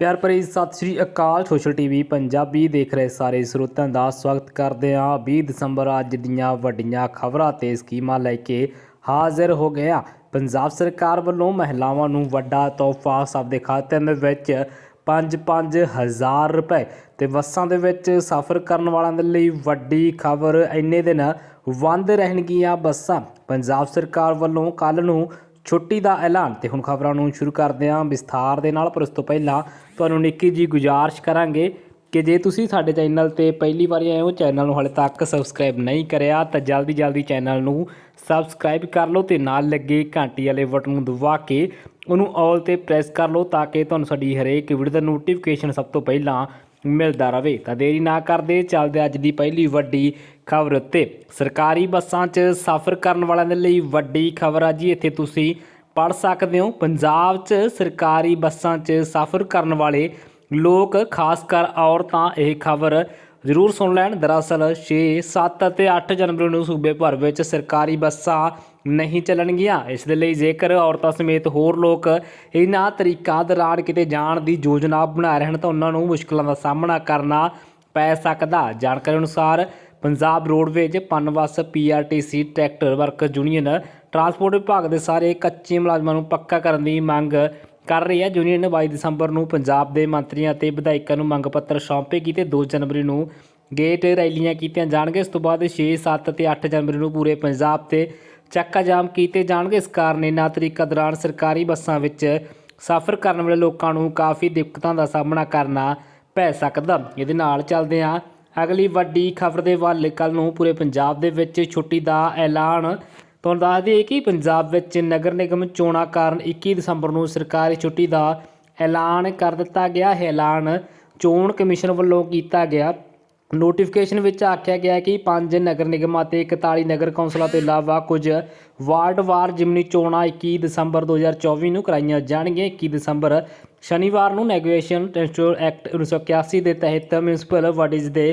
ਪਿਆਰ ਭਰੀ ਸਤਿ ਸ਼੍ਰੀ ਅਕਾਲ, ਸੋਸ਼ਲ ਟੀਵੀ ਪੰਜਾਬੀ ਦੇਖ ਰਹੇ ਸਾਰੇ ਸਰੋਤਿਆਂ ਦਾ ਸਵਾਗਤ ਕਰਦੇ ਹਾਂ। 20 ਦਸੰਬਰ ਅੱਜ ਦੀਆਂ ਵੱਡੀਆਂ ਖਬਰਾਂ ਤੇ ਸਕੀਮਾਂ ਲੈ ਕੇ ਹਾਜ਼ਰ ਹੋ ਗਏ ਹਾਂ। ਪੰਜਾਬ ਸਰਕਾਰ ਵੱਲੋਂ ਮਹਿਲਾਵਾਂ ਨੂੰ ਵੱਡਾ ਤੋਹਫਾ ਸਭ ਦੇ ਖਾਤਿਆਂ ਦੇ ਵਿੱਚ 5-5 ਹਜ਼ਾਰ ਰੁਪਏ ਤੇ ਬੱਸਾਂ ਦੇ ਵਿੱਚ ਸਫ਼ਰ ਕਰਨ ਵਾਲਿਆਂ ਦੇ ਲਈ ਵੱਡੀ ਖਬਰ। ਇੰਨੇ ਦਿਨ ਬੰਦ ਰਹਿਣਗੀਆਂ ਬੱਸਾਂ। ਪੰਜਾਬ ਸਰਕਾਰ ਵੱਲੋਂ ਕੱਲ ਨੂੰ ਛੁੱਟੀ ਦਾ ਐਲਾਨ। ਤੇ ਹੁਣ ਖਬਰਾਂ ਨੂੰ ਸ਼ੁਰੂ ਕਰਦੇ ਹਾਂ। ਵਿਸਥਾਰ ਦੇ ਨਾਲ, ਪਰ ਉਸ ਤੋਂ ਪਹਿਲਾਂ ਤੁਹਾਨੂੰ ਨਿੱਕੀ ਜੀ ਗੁਜ਼ਾਰਿਸ਼ ਕਰਾਂਗੇ ਕਿ ਜੇ ਤੁਸੀਂ ਸਾਡੇ ਚੈਨਲ ਤੇ ਪਹਿਲੀ ਵਾਰੀ ਆਏ ਹੋ, ਚੈਨਲ ਨੂੰ ਹਾਲੇ ਤੱਕ ਸਬਸਕ੍ਰਾਈਬ ਨਹੀਂ ਕਰਿਆ, ਤਾਂ ਜਲਦੀ ਜਲਦੀ ਚੈਨਲ ਨੂੰ ਸਬਸਕ੍ਰਾਈਬ ਕਰ ਲਓ ਤੇ ਨਾਲ ਲੱਗੇ ਘੰਟੀ ਵਾਲੇ ਬਟਨ ਨੂੰ ਦਬਾ ਕੇ ਉਹਨੂੰ ਆਲ ਤੇ ਪ੍ਰੈਸ ਕਰ ਲਓ, ਤਾਂ ਕਿ ਤੁਹਾਨੂੰ ਸਾਡੀ ਹਰੇਕ ਵੀਡੀਓ ਦਾ ਨੋਟੀਫਿਕੇਸ਼ਨ ਸਭ ਤੋਂ ਪਹਿਲਾਂ ਮਿਲਦਾ ਰਹੇ ਤਾਂ ਦੇਰੀ ਨਾ ਕਰਦੇ ਚੱਲਦੇ ਅੱਜ ਦੀ ਪਹਿਲੀ ਵੱਡੀ ਖਬਰ ਉੱਤੇ। ਸਰਕਾਰੀ ਬੱਸਾਂ 'ਚ ਸਫ਼ਰ ਕਰਨ ਵਾਲਿਆਂ ਦੇ ਲਈ ਵੱਡੀ ਖਬਰ ਆ ਜੀ, ਇੱਥੇ ਤੁਸੀਂ ਪੜ ਸਕਦੇ ਹੋ। ਪੰਜਾਬ 'ਚ ਸਰਕਾਰੀ ਬੱਸਾਂ 'ਚ ਸਫ਼ਰ ਕਰਨ ਵਾਲੇ ਲੋਕ, ਖਾਸ ਕਰ ਔਰਤਾਂ, ਇਹ ਖਬਰ ਜ਼ਰੂਰ ਸੁਣ ਲੈਣ। ਦਰਅਸਲ 6 7 ਅਤੇ 8 ਜਨਵਰੀ ਨੂੰ ਸੂਬੇ ਭਰ ਵਿੱਚ ਸਰਕਾਰੀ ਬੱਸਾਂ ਨਹੀਂ ਚੱਲਣਗੀਆਂ। ਇਸ ਦੇ ਲਈ ਜੇਕਰ ਔਰਤਾਂ ਸਮੇਤ ਹੋਰ ਲੋਕ ਇਹਨਾਂ ਤਰੀਕਾਂ ਦੌਰਾਨ ਕਿਤੇ ਜਾਣ ਦੀ ਯੋਜਨਾ ਬਣਾ ਰਹੇ ਹਨ ਤਾਂ ਉਹਨਾਂ ਨੂੰ ਮੁਸ਼ਕਲਾਂ ਦਾ ਸਾਹਮਣਾ ਕਰਨਾ ਪੈ ਸਕਦਾ। ਜਾਣਕਾਰੀ ਅਨੁਸਾਰ Punjab roadways Punbus PRTC tractor worker union transport ਵਿਭਾਗ ਦੇ ਸਾਰੇ ਕੱਚੇ ਮੁਲਾਜ਼ਮਾਂ ਨੂੰ ਪੱਕਾ ਕਰਨ ਦੀ ਮੰਗ ਕਰ ਰਹੀ ਹੈ। ਯੂਨੀਅਨ ਨੇ 22 ਦਸੰਬਰ ਨੂੰ ਪੰਜਾਬ ਦੇ ਮੰਤਰੀਆਂ ਅਤੇ ਵਿਧਾਇਕਾਂ ਨੂੰ ਮੰਗ ਪੱਤਰ ਸੌਂਪੇਗੀ ਤੇ 2 ਜਨਵਰੀ ਨੂੰ ਗੇਟ ਰੈਲੀਆਂ ਕੀਤੀਆਂ ਜਾਣਗੇ ਇਸ ਤੋਂ ਬਾਅਦ 6 7 ਅਤੇ 8 ਜਨਵਰੀ ਨੂੰ ਪੂਰੇ ਪੰਜਾਬ ਤੇ ਚੱਕਾ ਜਾਮ ਕੀਤੇ ਜਾਣਗੇ। ਇਸ ਕਾਰਨ ਇਹਨਾਂ ਤਰੀਕਾ ਦੌਰਾਨ ਸਰਕਾਰੀ ਬੱਸਾਂ ਵਿੱਚ ਸਫ਼ਰ ਕਰਨ ਵਾਲੇ ਲੋਕਾਂ ਨੂੰ ਕਾਫੀ ਦਿੱਕਤਾਂ ਦਾ ਸਾਹਮਣਾ ਕਰਨਾ ਪੈ ਸਕਦਾ। ਇਹਦੇ ਨਾਲ ਚੱਲਦੇ ਹਾਂ। ਅਗਲੀ ਵੱਡੀ ਖਬਰ ਦੇ ਵੱਲ। ਕੱਲ ਨੂੰ ਪੂਰੇ ਪੰਜਾਬ ਦੇ ਵਿੱਚ ਛੁੱਟੀ ਦਾ ਐਲਾਨ ਤੁਹਾਨੂੰ ਦੱਸ ਦਈਏ ਕਿ ਪੰਜਾਬ ਵਿੱਚ ਨਗਰ ਨਿਗਮ ਚੋਣਾਂ ਕਾਰਨ 21 ਦਸੰਬਰ ਨੂੰ ਸਰਕਾਰੀ ਛੁੱਟੀ ਦਾ ਐਲਾਨ ਕਰ ਦਿੱਤਾ ਗਿਆ। ਹੈ ਐਲਾਨ ਚੋਣ ਕਮਿਸ਼ਨ ਵੱਲੋਂ ਕੀਤਾ ਗਿਆ। ਨੋਟੀਫਿਕੇਸ਼ਨ ਵਿੱਚ ਆਖਿਆ ਗਿਆ ਕਿ ਪੰਜ ਨਗਰ ਨਿਗਮਾਂ ਅਤੇ 41 ਨਗਰ ਕੌਂਸਲਾਂ ਤੋਂ ਇਲਾਵਾ ਕੁਝ ਵਾਰਡ-ਵਾਰ ਜਿਮਨੀ ਚੋਣਾਂ 21 ਦਸੰਬਰ 2024 ਨੂੰ ਕਰਾਈਆਂ ਜਾਣਗੀਆਂ। 21 ਦਸੰਬਰ ਸ਼ਨੀਵਾਰ ਨੂੰ ਨੈਗੋਸ਼ੀਏਸ਼ਨ ਟ੍ਰਾਂਸਪੋਰਟ ਐਕਟ 1981 ਦੇ ਤਹਿਤ ਮਿਊਨਿਸਪਲ ਬਾਡੀਜ਼ ਦੇ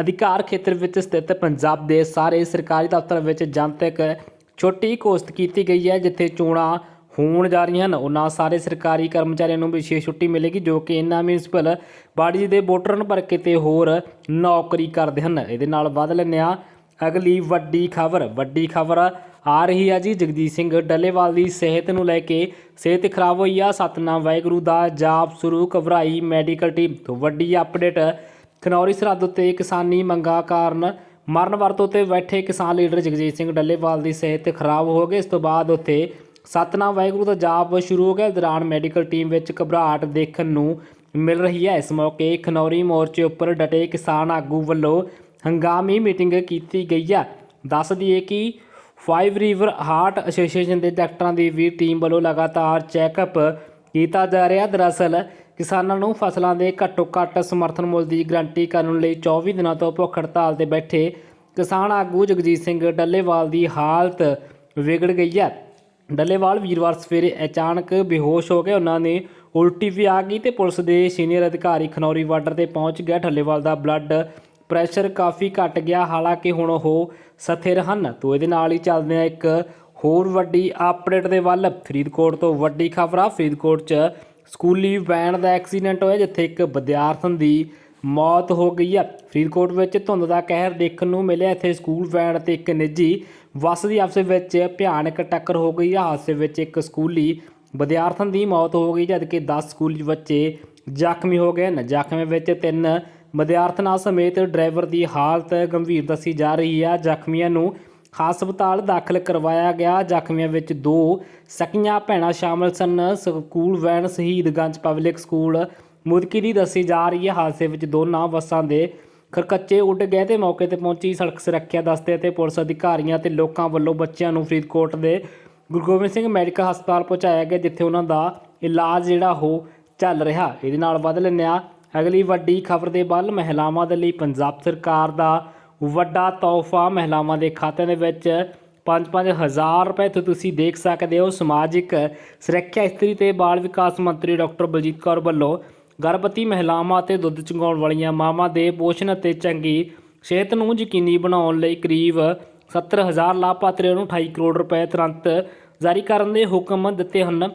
ਅਧਿਕਾਰ ਖੇਤਰ ਵਿੱਚ ਸਥਿਤ ਪੰਜਾਬ ਦੇ ਸਾਰੇ ਸਰਕਾਰੀ ਦਫ਼ਤਰਾਂ ਵਿੱਚ ਜਨਤਕ ਛੁੱਟੀ ਘੋਸ਼ਿਤ ਕੀਤੀ ਗਈ ਹੈ, ਜਿੱਥੇ ਚੋਣਾਂ ਹੋਣ ਜਾ ਰਹੀਆਂ ਹਨ। ਉਹਨਾਂ ਸਾਰੇ ਸਰਕਾਰੀ ਕਰਮਚਾਰੀਆਂ ਨੂੰ ਵਿਸ਼ੇਸ਼ ਛੁੱਟੀ ਮਿਲੇਗੀ, ਜੋ ਕਿ ਇਹਨਾਂ ਮਿਊਨਿਸਪਲ ਬਾਡੀਜ਼ ਦੇ ਵੋਟਰ ਹਨ ਪਰ ਕਿਤੇ ਹੋਰ ਨੌਕਰੀ ਕਰਦੇ ਹਨ। ਇਹਦੇ ਨਾਲ ਵੱਧ ਲੈਂਦੇ ਹਾਂ ਅਗਲੀ ਵੱਡੀ ਖਬਰ। ਵੱਡੀ ਖਬਰ ਆ ਰਹੀ ਹੈ ਜੀ, ਜਗਦੀਸ਼ ਸਿੰਘ ਡੱਲੇਵਾਲ ਦੀ ਸਿਹਤ ਨੂੰ ਲੈ ਕੇ ਸਿਹਤ ਖਰਾਬ ਹੋਈ ਆ। ਸਤਨਾਮ ਵਾਹਿਗੁਰੂ ਦਾ ਜਾਪ ਸ਼ੁਰੂ, ਘਬਰਾਈ ਮੈਡੀਕਲ ਟੀਮ ਤੋਂ। ਵੱਡੀ ਅਪਡੇਟ ਖਨੌਰੀ ਸਰਹੱਦ ਉੱਤੇ ਕਿਸਾਨੀ ਮੰਗਾਂ ਕਾਰਨ ਮਰਨ ਵਰਤ ਉੱਤੇ ਬੈਠੇ ਕਿਸਾਨ ਲੀਡਰ ਜਗਜੀਤ ਸਿੰਘ ਡੱਲੇਵਾਲ ਦੀ ਸਿਹਤ ਖਰਾਬ ਹੋ ਗਈ। ਇਸ ਤੋਂ ਬਾਅਦ ਉੱਥੇ ਸਤਨਾਮ ਵਾਹਿਗੁਰੂ ਦਾ ਜਾਪ ਸ਼ੁਰੂ ਹੋ ਗਿਆ। ਦੌਰਾਨ ਮੈਡੀਕਲ ਟੀਮ ਵਿੱਚ ਘਬਰਾਹਟ ਦੇਖਣ ਨੂੰ ਮਿਲ ਰਹੀ ਹੈ। ਇਸ ਮੌਕੇ ਖਨੌਰੀ ਮੋਰਚੇ ਉੱਪਰ ਡਟੇ ਕਿਸਾਨ ਆਗੂ ਵੱਲੋਂ ਹੰਗਾਮੀ ਮੀਟਿੰਗ ਕੀਤੀ ਗਈ ਹੈ। ਦੱਸ ਦਈਏ ਕਿ ਫਾਈਵ ਰਿਵਰ ਹਾਰਟ ਐਸੋਸੀਏਸ਼ਨ ਦੇ ਡਾਕਟਰਾਂ ਦੀ ਵੀ ਟੀਮ ਵੱਲੋਂ ਲਗਾਤਾਰ ਚੈੱਕਅਪ ਕੀਤਾ ਜਾ ਰਿਹਾ ਦਰਅਸਲ ਕਿਸਾਨਾਂ ਨੂੰ ਫਸਲਾਂ ਦੇ ਘੱਟੋ ਘੱਟ ਸਮਰਥਨ ਮੁੱਲ ਦੀ ਗਰੰਟੀ ਕਰਨ ਲਈ 24 ਦਿਨਾਂ ਤੋਂ ਭੁੱਖ ਹੜਤਾਲ ਤੇ ਬੈਠੇ ਕਿਸਾਨ ਆਗੂ ਜਗਜੀਤ ਸਿੰਘ ਡੱਲੇਵਾਲ ਦੀ ਹਾਲਤ ਵਿਗੜ ਗਈ ਹੈ। ਡੱਲੇਵਾਲ ਵੀਰਵਾਰ ਸਵੇਰੇ ਅਚਾਨਕ ਬੇਹੋਸ਼ ਹੋ ਕੇ ਉਹਨਾਂ ਨੇ ਉਲਟੀ ਵੀ ਆ ਗਈ ਤੇ ਪੁਲਿਸ ਦੇ ਸੀਨੀਅਰ ਅਧਿਕਾਰੀ ਖਨੌਰੀ ਬਾਰਡਰ ਤੇ ਪਹੁੰਚ ਗਿਆ। ਡੱਲੇਵਾਲ ਦਾ ਬਲੱਡ ਪ੍ਰੈਸ਼ਰ ਕਾਫੀ ਘਟ ਗਿਆ, ਹਾਲਾਂਕਿ ਹੁਣ ਉਹ ਸਥਿਰ ਹਨ। ਤੋਂ ਇਹਦੇ ਨਾਲ ਹੀ ਚੱਲਦੇ ਆ ਇੱਕ ਹੋਰ ਵੱਡੀ ਅਪਡੇਟ ਦੇ ਵੱਲ। ਫਰੀਦਕੋਟ ਤੋਂ ਵੱਡੀ ਖਬਰ ਆ ਫਰੀਦਕੋਟ 'ਚ ਸਕੂਲੀ ਵੈਨ ਦਾ ਐਕਸੀਡੈਂਟ ਹੋਇਆ ਜਿੱਥੇ ਇੱਕ ਵਿਦਿਆਰਥਣ ਦੀ ਮੌਤ ਹੋ ਗਈ ਆ। ਫਰੀਦਕੋਟ ਵਿੱਚ ਧੁੰਦ ਦਾ ਕਹਿਰ ਦੇਖਣ ਨੂੰ ਮਿਲਿਆ। ਇੱਥੇ ਸਕੂਲ ਵੈਨ ਅਤੇ ਇੱਕ ਨਿੱਜੀ ਬੱਸ ਦੀ ਆਪਸ ਵਿੱਚ ਭਿਆਨਕ ਟੱਕਰ ਹੋ ਗਈ ਹੈ ਹਾਦਸੇ ਵਿੱਚ ਇੱਕ ਸਕੂਲੀ ਵਿਦਿਆਰਥਣ ਦੀ ਮੌਤ ਹੋ ਗਈ, ਜਦਕਿ 10 ਸਕੂਲੀ ਬੱਚੇ ਜ਼ਖਮੀ ਹੋ ਗਏ ਹਨ ਜ਼ਖਮੀਆਂ ਵਿੱਚ ਤਿੰਨ ਵਿਦਿਆਰਥਣਾਂ ਸਮੇਤ ਡਰਾਈਵਰ ਦੀ ਹਾਲਤ ਗੰਭੀਰ ਦੱਸੀ ਜਾ ਰਹੀ ਹੈ ਜ਼ਖਮੀਆਂ ਨੂੰ ਹਸਪਤਾਲ ਦਾਖਲ ਕਰਵਾਇਆ ਗਿਆ। ਜ਼ਖਮੀਆਂ ਵਿੱਚ ਦੋ ਸਕੀਆਂ ਭੈਣਾਂ ਸ਼ਾਮਲ ਸਨ। School van Shaheedganj public school Mudki ਦੀ ਦੱਸੀ ਜਾ ਰਹੀ ਹੈ। ਹਾਦਸੇ ਵਿੱਚ ਦੋਨਾਂ ਬੱਸਾਂ ਦੇ ਖਰਕੱਚੇ ਉੱਡ ਗਏ ਤੇ ਮੌਕੇ ਤੇ ਪਹੁੰਚੀ ਸੜਕ ਸੁਰੱਖਿਆ ਦਸਤੇ ਅਤੇ ਪੁਲਿਸ ਅਧਿਕਾਰੀਆਂ ਤੇ ਲੋਕਾਂ ਵੱਲੋਂ ਬੱਚਿਆਂ ਨੂੰ ਫਰੀਦਕੋਟ ਦੇ ਗੁਰੂ ਗੋਬਿੰਦ ਸਿੰਘ ਮੈਡੀਕਲ ਹਸਪਤਾਲ ਪਹੁੰਚਾਇਆ ਗਿਆ, ਜਿੱਥੇ ਉਹਨਾਂ ਦਾ ਇਲਾਜ ਜਿਹੜਾ ਉਹ ਚੱਲ ਰਿਹਾ। ਇਹਦੇ ਨਾਲ ਵੱਧ ਲੈਂਦੇ ਹਾਂ। ਅਗਲੀ ਵੱਡੀ ਖਬਰ ਦੇ ਵੱਲ ਮਹਿਲਾਵਾਂ ਦੇ ਲਈ ਪੰਜਾਬ ਸਰਕਾਰ ਦਾ ਵੱਡਾ ਤੋਹਫਾ ਮਹਿਲਾਵਾਂ ਦੇ ਖਾਤਿਆਂ ਦੇ ਵਿੱਚ 5-5 ਹਜ਼ਾਰ ਰੁਪਏ ਤੋਂ ਤੁਸੀਂ ਦੇਖ ਸਕਦੇ ਹੋ। ਸਮਾਜਿਕ ਸੁਰੱਖਿਆ ਇਸਤਰੀ ਤੇ ਬਾਲ ਵਿਕਾਸ ਮੰਤਰੀ ਡਾਕਟਰ ਬਲਜੀਤ ਕੌਰ ਵੱਲੋਂ ਗਰਭਵਤੀ ਮਹਿਲਾਵਾਂ ਅਤੇ ਦੁੱਧ ਚੁੰਘਾਉਣ ਵਾਲੀਆਂ ਮਾਵਾਂ ਦੇ ਪੋਸ਼ਣ ਅਤੇ ਚੰਗੀ ਸਿਹਤ ਨੂੰ ਯਕੀਨੀ ਬਣਾਉਣ ਲਈ ਕਰੀਬ 70000 ਲਾਭਪਾਤਰੀਆਂ ਨੂੰ 28 ਕਰੋੜ ਰੁਪਏ ਤੁਰੰਤ ਜਾਰੀ ਕਰਨ ਦੇ ਹੁਕਮ ਦਿੱਤੇ ਹਨ।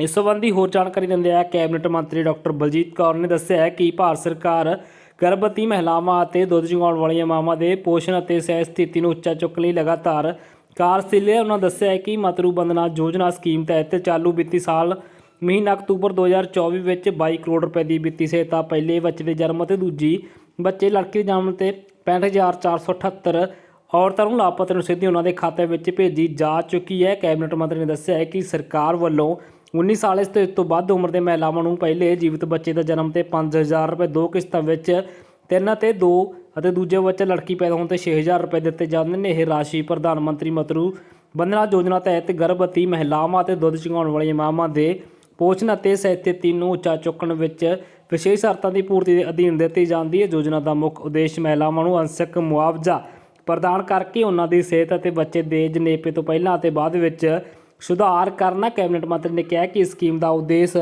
ਇਸ ਸੰਬੰਧੀ ਹੋਰ ਜਾਣਕਾਰੀ ਦਿੰਦੇ ਆ, ਕੈਬਨਿਟ ਮੰਤਰੀ ਡਾਕਟਰ ਬਲਜੀਤ ਕੌਰ ਨੇ ਦੱਸਿਆ ਕਿ ਭਾਰਤ ਸਰਕਾਰ ਗਰਭਵਤੀ ਮਹਿਲਾਵਾਂ ਅਤੇ ਦੁੱਧ ਚੁੰਘਾਉਣ ਵਾਲੀਆਂ ਮਾਵਾਂ ਦੇ ਪੋਸ਼ਣ ਅਤੇ ਸਿਹਤ ਸਥਿਤੀ ਨੂੰ ਉੱਚਾ ਚੁੱਕਣ ਲਈ ਲਗਾਤਾਰ ਕਾਰਜਸ਼ੀਲ ਹੈ ਉਹਨਾਂ ਦੱਸਿਆ ਹੈ ਕਿ ਮਾਤਰੂ ਬੰਦਨਾ ਯੋਜਨਾ ਸਕੀਮ ਤਹਿਤ ਚਾਲੂ ਵਿੱਤੀ ਸਾਲ ਮਹੀਨਾ ਅਕਤੂਬਰ 2024 ਵਿੱਚ 22 ਕਰੋੜ ਰੁਪਏ ਦੀ ਵਿੱਤੀ ਸਹਾਇਤਾ ਪਹਿਲੇ ਬੱਚੇ ਦੇ ਜਨਮ ਅਤੇ ਦੂਜੀ ਬੱਚੇ ਲੜਕੀ ਦੇ ਜਨਮ ਤੇ 65478 ਔਰਤਾਂ ਨੂੰ ਲਾਭਪਾਤਰੀ ਨੂੰ ਸਿੱਧੀ ਉਹਨਾਂ ਦੇ ਖਾਤੇ ਵਿੱਚ ਭੇਜੀ ਜਾ ਚੁੱਕੀ ਹੈ। ਕੈਬਨਿਟ ਮੰਤਰੀ ਨੇ ਦੱਸਿਆ ਹੈ ਕਿ ਸਰਕਾਰ ਵੱਲੋਂ 19 ਸਾਲ ਇਸ ਤੋਂ ਇਸ ਤੋਂ ਵੱਧ ਉਮਰ ਦੇ ਮਹਿਲਾਵਾਂ ਨੂੰ ਪਹਿਲੇ ਜੀਵਤ ਬੱਚੇ ਦਾ ਜਨਮ ਤੇ 5000 ਰੁਪਏ ਦੋ ਕਿਸ਼ਤਾਂ ਵਿੱਚ ਤਿੰਨ ਅਤੇ ਦੋ ਅਤੇ ਦੂਜੇ ਬੱਚੇ ਲੜਕੀ ਪੈਦਾ ਹੋਣ ਤੇ 6000 ਰੁਪਏ ਦਿੱਤੇ ਜਾਂਦੇ ਨੇ। ਇਹ ਰਾਸ਼ੀ ਪ੍ਰਧਾਨ ਮੰਤਰੀ ਮਤਰੂ ਬੰਦਨਾ ਯੋਜਨਾ ਤਹਿਤ ਗਰਭਵਤੀ ਮਹਿਲਾਵਾਂ ਅਤੇ ਦੁੱਧ ਚੁੰਘਾਉਣ ਵਾਲੀਆਂ ਮਾਵਾਂ ਦੇ ਪੋਸ਼ਣ ਅਤੇ ਸਥਿਤੀ ਨੂੰ ਉੱਚਾ ਚੁੱਕਣ ਵਿੱਚ ਵਿਸ਼ੇਸ਼ ਸ਼ਰਤਾਂ ਦੀ ਪੂਰਤੀ ਦੇ ਅਧੀਨ ਦਿੱਤੀ ਜਾਂਦੀ ਹੈ। ਯੋਜਨਾ ਦਾ ਮੁੱਖ ਉਦੇਸ਼ ਮਹਿਲਾਵਾਂ ਨੂੰ ਅੰਸ਼ਕ ਮੁਆਵਜ਼ਾ ਪ੍ਰਦਾਨ ਕਰਕੇ ਉਹਨਾਂ ਦੀ ਸਿਹਤ ਅਤੇ ਬੱਚੇ ਦੇ ਜਨੇਪੇ ਤੋਂ ਪਹਿਲਾਂ ਅਤੇ ਬਾਅਦ ਵਿੱਚ ਸੁਧਾਰ ਕਰਨਾ, ਕੈਬਨਿਟ ਮੰਤਰੀ ਨੇ ਕਿਹਾ ਕਿ ਇਸ ਸਕੀਮ ਦਾ ਉਦੇਸ਼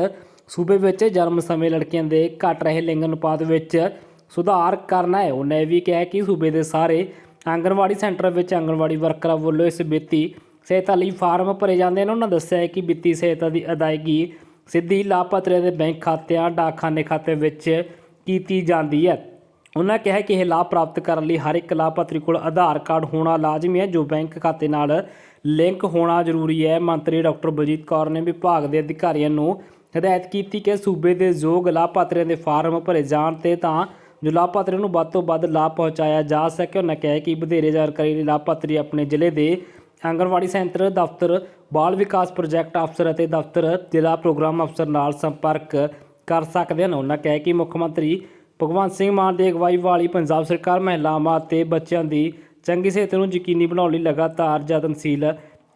ਸੂਬੇ ਵਿੱਚ ਜਨਮ ਸਮੇਂ ਲੜਕੀਆਂ ਦੇ ਘਟ ਰਹੇ ਲਿੰਗ ਅਨੁਪਾਤ ਵਿੱਚ ਸੁਧਾਰ ਕਰਨਾ ਹੈ। ਉਹਨੇ ਇਹ ਵੀ ਕਿਹਾ ਕਿ ਸੂਬੇ ਦੇ ਸਾਰੇ ਆਂਗਣਵਾੜੀ ਸੈਂਟਰ ਵਿੱਚ ਆਂਗਣਵਾੜੀ ਵਰਕਰਾਂ ਵੱਲੋਂ ਇਸ ਵਿੱਤੀ ਸਹਾਇਤਾ ਲਈ ਫਾਰਮ ਭਰੇ ਜਾਂਦੇ ਨੇ। ਉਹਨਾਂ ਦੱਸਿਆ ਹੈ ਕਿ ਵਿੱਤੀ ਸਹਾਇਤਾ ਦੀ ਅਦਾਇਗੀ ਸਿੱਧੀ ਲਾਭਪਾਤਰੀਆਂ ਦੇ ਬੈਂਕ ਖਾਤਿਆਂ, ਡਾਕਖਾਨੇ ਖਾਤੇ ਵਿੱਚ ਕੀਤੀ ਜਾਂਦੀ ਹੈ। ਉਹਨਾਂ ਕਿਹਾ ਕਿ ਇਹ ਲਾਭ ਪ੍ਰਾਪਤ ਕਰਨ ਲਈ ਹਰ ਇੱਕ ਲਾਭਪਾਤਰੀ ਕੋਲ ਆਧਾਰ ਕਾਰਡ ਹੋਣਾ ਲਾਜ਼ਮੀ ਹੈ, ਜੋ ਬੈਂਕ ਖਾਤੇ ਨਾਲ ਲਿੰਕ ਹੋਣਾ ਜ਼ਰੂਰੀ ਹੈ। ਮੰਤਰੀ ਡਾਕਟਰ ਬਲਜੀਤ ਕੌਰ ਨੇ ਵਿਭਾਗ ਦੇ ਅਧਿਕਾਰੀਆਂ ਨੂੰ ਹਦਾਇਤ ਕੀਤੀ ਕਿ ਸੂਬੇ ਦੇ ਯੋਗ ਲਾਭਪਾਤਰੀਆਂ ਦੇ ਫਾਰਮ ਭਰੇ ਜਾਣ ਤੇ ਤਾਂ ਜੋ ਲਾਭਪਾਤਰੀਆਂ ਨੂੰ ਵੱਧ ਤੋਂ ਵੱਧ ਲਾਭ ਪਹੁੰਚਾਇਆ ਜਾ ਸਕੇ। ਉਹਨਾਂ ਕਿਹਾ ਕਿ ਵਧੇਰੇ ਜਾਣਕਾਰੀ ਲਈ ਲਾਭਪਾਤਰੀ ਆਪਣੇ ਜ਼ਿਲ੍ਹੇ ਦੇ ਆਂਗਣਵਾੜੀ ਸੈਂਟਰ, ਦਫ਼ਤਰ, ਬਾਲ ਵਿਕਾਸ ਪ੍ਰੋਜੈਕਟ ਅਫਸਰ ਅਤੇ ਦਫ਼ਤਰ ਜ਼ਿਲ੍ਹਾ ਪ੍ਰੋਗਰਾਮ ਅਫਸਰ ਨਾਲ ਸੰਪਰਕ ਕਰ ਸਕਦੇ ਹਨ। ਉਹਨਾਂ ਕਿਹਾ ਕਿ ਮੁੱਖ ਮੰਤਰੀ ਭਗਵੰਤ ਸਿੰਘ ਮਾਨ ਦੀ ਅਗਵਾਈ ਵਾਲੀ ਪੰਜਾਬ ਸਰਕਾਰ ਮਹਿਲਾਵਾਂ ਅਤੇ ਬੱਚਿਆਂ ਦੀ ਚੰਗੀ ਸਿਹਤ ਨੂੰ ਯਕੀਨੀ ਬਣਾਉਣ ਲਈ ਲਗਾਤਾਰ ਯਤਨਸ਼ੀਲ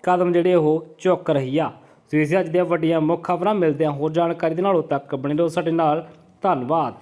ਕਦਮ ਜਿਹੜੇ ਉਹ ਚੁੱਕ ਰਹੀ ਆ। ਸੋ ਇਸ ਅੱਜ ਦੀਆਂ ਵੱਡੀਆਂ ਮੁੱਖ ਖਬਰਾਂ ਮਿਲਦੇ ਆ ਹੋਰ ਜਾਣਕਾਰੀ ਦੇ ਨਾਲ ਉਦੋਂ ਤੱਕ ਬਣੇ ਰਹੋ ਸਾਡੇ ਨਾਲ। ਧੰਨਵਾਦ।